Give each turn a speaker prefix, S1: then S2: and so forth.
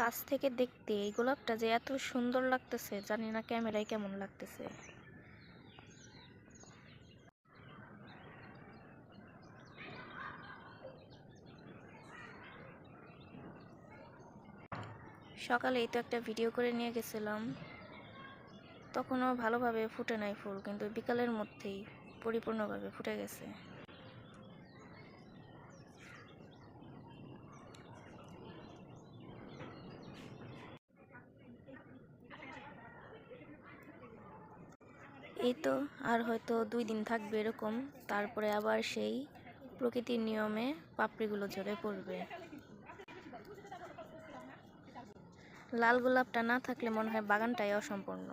S1: কাছ থেকে দেখতে এই গোলাপটা যে এত সুন্দর লাগতেছে, জানি না ক্যামেরায় কেমন লাগতেছে। সকালেই তো একটা ভিডিও করে নিয়ে গেছিলাম। তখনও ভালোভাবে ফুটে নাই ফুল, কিন্তু বিকালের মধ্যেই পরিপূর্ণভাবে ফুটে গেছে। এই তো, আর হয়তো দুই দিন থাকবে এরকম। তারপরে আবার সেই প্রকৃতির নিয়মে পাপড়িগুলো ঝরে পড়বে। লাল গোলাপটা না থাকলে মনে হয় বাগানটাই অসম্পূর্ণ।